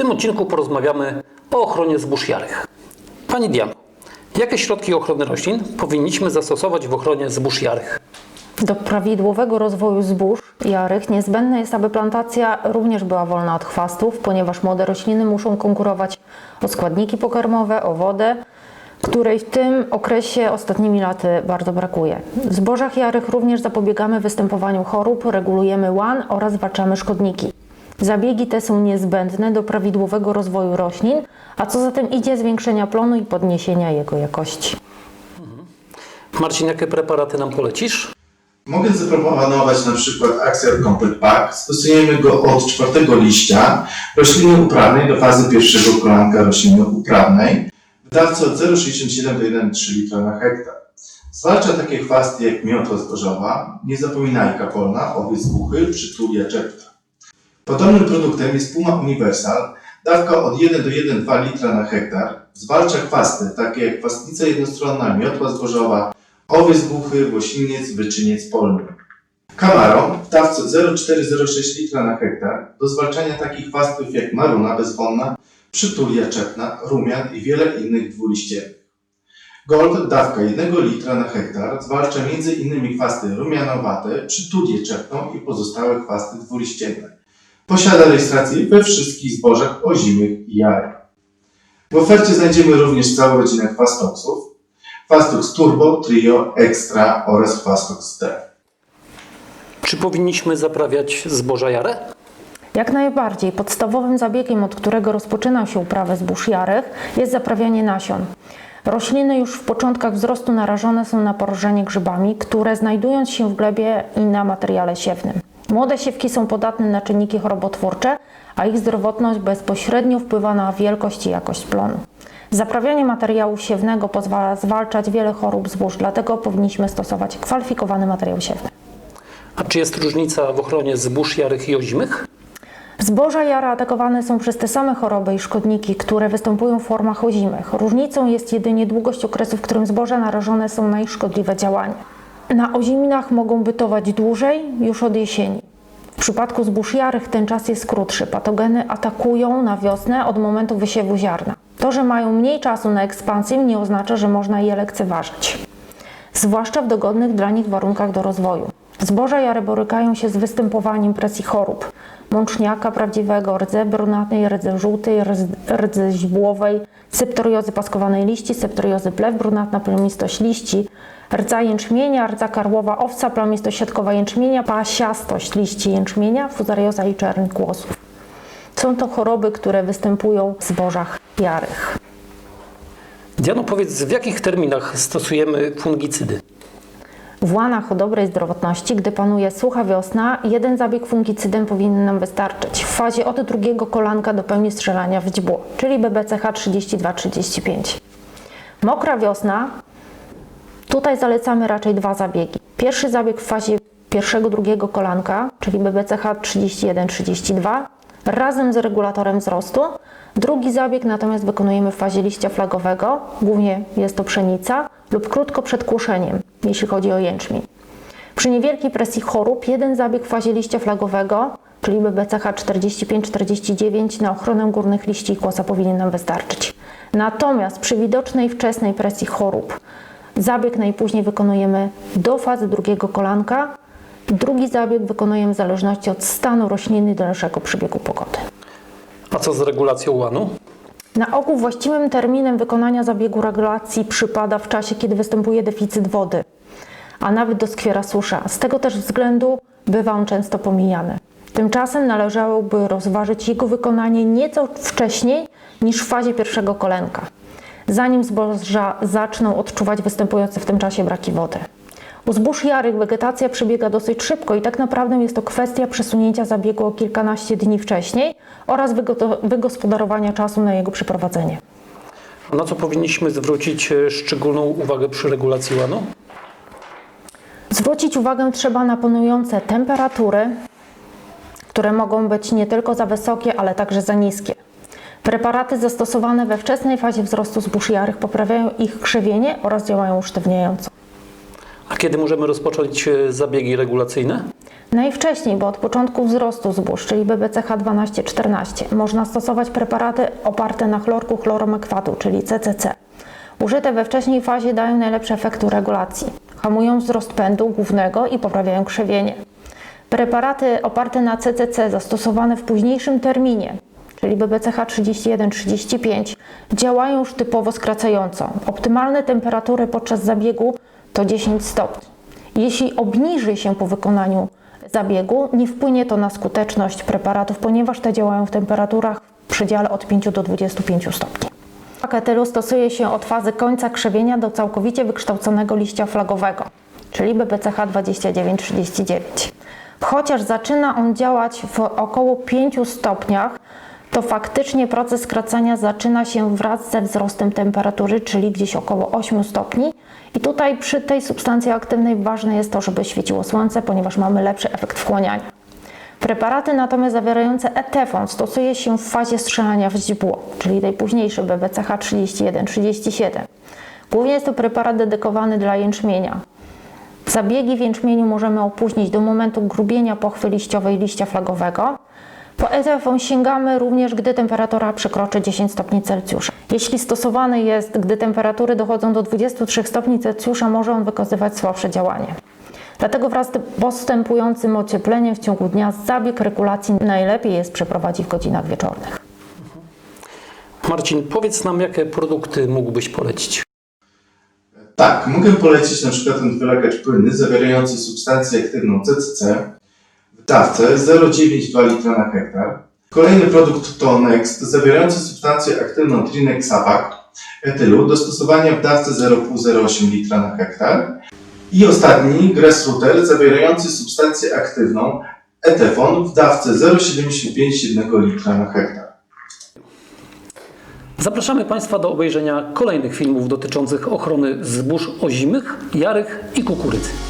tym odcinku porozmawiamy o ochronie zbóż jarych. Pani Diano, jakie środki ochrony roślin powinniśmy zastosować w ochronie zbóż jarych? Do prawidłowego rozwoju zbóż jarych niezbędne jest, aby plantacja również była wolna od chwastów, ponieważ młode rośliny muszą konkurować o składniki pokarmowe, o wodę, której w tym okresie ostatnimi laty bardzo brakuje. W zbożach jarych również zapobiegamy występowaniu chorób, regulujemy łan oraz zwalczamy szkodniki. Zabiegi te są niezbędne do prawidłowego rozwoju roślin, a co za tym idzie zwiększenia plonu i podniesienia jego jakości. Marcin, jakie preparaty nam polecisz? Mogę zaproponować na przykład Axial Complete Pack. Stosujemy go od czwartego liścia rośliny uprawnej do fazy pierwszego kolanka rośliny uprawnej w dawce od 0,67 do 1,3 litra na hektar. Zwalcza takie chwasty jak miotła zbożowa, niezapominajka polna, owiec buchy, przytulia czepta. Podobnym produktem jest Puma Universal, dawka od 1 do 1,2 litra na hektar. Zwalcza chwasty takie jak chwastnica jednostronna, miotła zbożowa, owiec buchy, łosiniec, wyczyniec polny. Camaro w dawce 0,406 litra na hektar do zwalczania takich chwastów jak maruna bezwonna, przytulia czepna, rumian i wiele innych dwuliściennych. Gold dawka 1 litra na hektar zwalcza m.in. chwasty rumianowate, przytulię czepną i pozostałe chwasty dwuliścienne. Posiada rejestrację we wszystkich zbożach ozimych i jarek. W ofercie znajdziemy również całą rodzinę chwastoksów, Fastox Turbo, Trio, Extra oraz Fastox D. Czy powinniśmy zaprawiać zboża jare? Jak najbardziej podstawowym zabiegiem, od którego rozpoczyna się uprawę zbóż jarych, jest zaprawianie nasion. Rośliny już w początkach wzrostu narażone są na porażenie grzybami, które znajdując się w glebie i na materiale siewnym. Młode siewki są podatne na czynniki chorobotwórcze, a ich zdrowotność bezpośrednio wpływa na wielkość i jakość plonu. Zaprawianie materiału siewnego pozwala zwalczać wiele chorób zbóż, dlatego powinniśmy stosować kwalifikowany materiał siewny. A czy jest różnica w ochronie zbóż jarych i ozimych? Zboża jara atakowane są przez te same choroby i szkodniki, które występują w formach ozimych. Różnicą jest jedynie długość okresu, w którym zboża narażone są na ich szkodliwe działania. Na oziminach mogą bytować dłużej, już od jesieni. W przypadku zbóż jarych ten czas jest krótszy. Patogeny atakują na wiosnę od momentu wysiewu ziarna. To, że mają mniej czasu na ekspansję nie oznacza, że można je lekceważyć. Zwłaszcza w dogodnych dla nich warunkach do rozwoju. Zboża jare borykają się z występowaniem presji chorób. Mączniaka prawdziwego, rdzy brunatnej, rdzy żółtej, rdzy źbłowej, septoriozy paskowanej liści, septoriozy plew brunatna, plemistość liści, rdza jęczmienia, rdza karłowa owca, plamistość siatkowa jęczmienia, pasiastość liści jęczmienia, fuzarioza i czerń kłosów. Są to choroby, które występują w zbożach jarych. Diano, powiedz, w jakich terminach stosujemy fungicydy? W łanach o dobrej zdrowotności, gdy panuje sucha wiosna, jeden zabieg fungicydem powinien nam wystarczyć. W fazie od drugiego kolanka do pełni strzelania w źdźbło, czyli BBCH 32-35. Mokra wiosna, tutaj zalecamy raczej dwa zabiegi. Pierwszy zabieg w fazie pierwszego, drugiego kolanka, czyli BBCH 31-32, razem z regulatorem wzrostu. Drugi zabieg natomiast wykonujemy w fazie liścia flagowego, głównie jest to pszenica, lub krótko przed kłuszeniem, jeśli chodzi o jęczmień. Przy niewielkiej presji chorób jeden zabieg w fazie liścia flagowego, czyli BBCH 45-49 na ochronę górnych liści i kłosa powinien nam wystarczyć. Natomiast przy widocznej wczesnej presji chorób zabieg najpóźniej wykonujemy do fazy drugiego kolanka. Drugi zabieg wykonujemy w zależności od stanu rośliny i dalszego przebiegu pogody. A co z regulacją łanu? Na ogół właściwym terminem wykonania zabiegu regulacji przypada w czasie, kiedy występuje deficyt wody, a nawet doskwiera susza. Z tego też względu bywa on często pomijany. Tymczasem należałoby rozważyć jego wykonanie nieco wcześniej niż w fazie pierwszego kolenka, zanim zboża zaczną odczuwać występujące w tym czasie braki wody. U zbóż jarych wegetacja przebiega dosyć szybko i tak naprawdę jest to kwestia przesunięcia zabiegu o kilkanaście dni wcześniej oraz wygo- wygospodarowania czasu na jego przeprowadzenie. Na co powinniśmy zwrócić e, szczególną uwagę przy regulacji łanu? Zwrócić uwagę trzeba na panujące temperatury, które mogą być nie tylko za wysokie, ale także za niskie. Preparaty zastosowane we wczesnej fazie wzrostu zbóż jarych poprawiają ich krzewienie oraz działają usztywniająco. A kiedy możemy rozpocząć e, zabiegi regulacyjne? Najwcześniej, bo od początku wzrostu zbóż, czyli BBCH 12-14, można stosować preparaty oparte na chlorku chloromekwatu, czyli CCC. Użyte we wcześniej fazie dają najlepsze efekty regulacji. Hamują wzrost pędu głównego i poprawiają krzewienie. Preparaty oparte na CCC zastosowane w późniejszym terminie, czyli BBCH 31-35, działają już typowo skracająco. Optymalne temperatury podczas zabiegu to 10 stopni. Jeśli obniży się po wykonaniu zabiegu, nie wpłynie to na skuteczność preparatów, ponieważ te działają w temperaturach w przedziale od 5 do 25 stopni. Etylu stosuje się od fazy końca krzewienia do całkowicie wykształconego liścia flagowego, czyli BBCH 29-39. Chociaż zaczyna on działać w około 5 stopniach, to faktycznie proces skracania zaczyna się wraz ze wzrostem temperatury, czyli gdzieś około 8 stopni. I tutaj przy tej substancji aktywnej ważne jest to, żeby świeciło słońce, ponieważ mamy lepszy efekt wchłaniania. Preparaty natomiast zawierające etefon stosuje się w fazie strzelania w źdźbło, czyli tej późniejszej BBCH 31-37. Głównie jest to preparat dedykowany dla jęczmienia. Zabiegi w jęczmieniu możemy opóźnić do momentu grubienia pochwy liściowej liścia flagowego. Po etefon sięgamy również, gdy temperatura przekroczy 10 stopni Celsjusza. Jeśli stosowany jest, gdy temperatury dochodzą do 23 stopni Celsjusza, może on wykazywać słabsze działanie. Dlatego wraz z postępującym ociepleniem w ciągu dnia zabieg regulacji najlepiej jest przeprowadzić w godzinach wieczornych. Marcin, powiedz nam, jakie produkty mógłbyś polecić? Tak, mogę polecić na przykład ten wylegacz płynny zawierający substancję aktywną CCC w dawce 0,92 litra na hektar. Kolejny produkt to Next zawierający substancję aktywną Trinexapac etylu do stosowania w dawce 0,5-0,8 litra na hektar. I ostatni Gressruter zawierający substancję aktywną Etefon w dawce 0,75 litra na hektar. Zapraszamy Państwa do obejrzenia kolejnych filmów dotyczących ochrony zbóż ozimych, jarych i kukurydzy.